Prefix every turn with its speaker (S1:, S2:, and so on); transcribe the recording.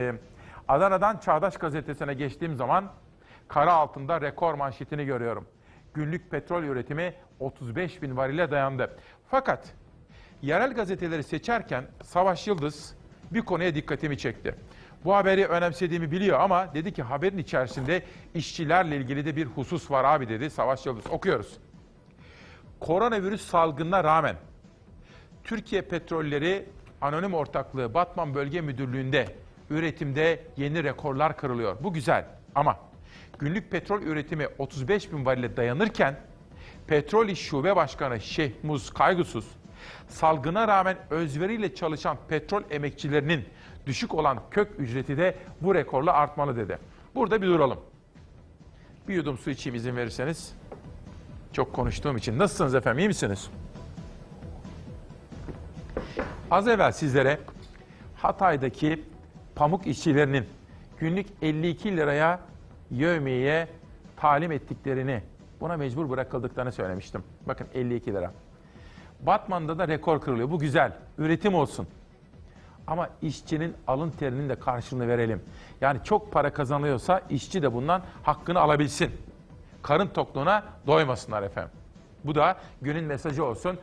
S1: Ee, Adana'dan Çağdaş Gazetesi'ne geçtiğim zaman kara altında rekor manşetini görüyorum. Günlük petrol üretimi 35 bin varile dayandı. Fakat yerel gazeteleri seçerken Savaş Yıldız bir konuya dikkatimi çekti. Bu haberi önemsediğimi biliyor ama dedi ki haberin içerisinde işçilerle ilgili de bir husus var abi dedi Savaş Yıldız. Okuyoruz. Koronavirüs salgınına rağmen Türkiye Petrolleri Anonim Ortaklığı Batman Bölge Müdürlüğü'nde üretimde yeni rekorlar kırılıyor. Bu güzel ama günlük petrol üretimi 35 bin varile dayanırken Petrol İş Şube Başkanı Şehmuz Kaygısız salgına rağmen özveriyle çalışan petrol emekçilerinin düşük olan kök ücreti de bu rekorla artmalı dedi. Burada bir duralım. Bir yudum su içeyim izin verirseniz. Çok konuştuğum için. Nasılsınız efendim? iyi misiniz? Az evvel sizlere Hatay'daki pamuk işçilerinin günlük 52 liraya yövmeye talim ettiklerini, buna mecbur bırakıldıklarını söylemiştim. Bakın 52 lira. Batman'da da rekor kırılıyor. Bu güzel. Üretim olsun. Ama işçinin alın terinin de karşılığını verelim. Yani çok para kazanıyorsa işçi de bundan hakkını alabilsin. Karın tokluğuna doymasınlar efendim. Bu da günün mesajı olsun.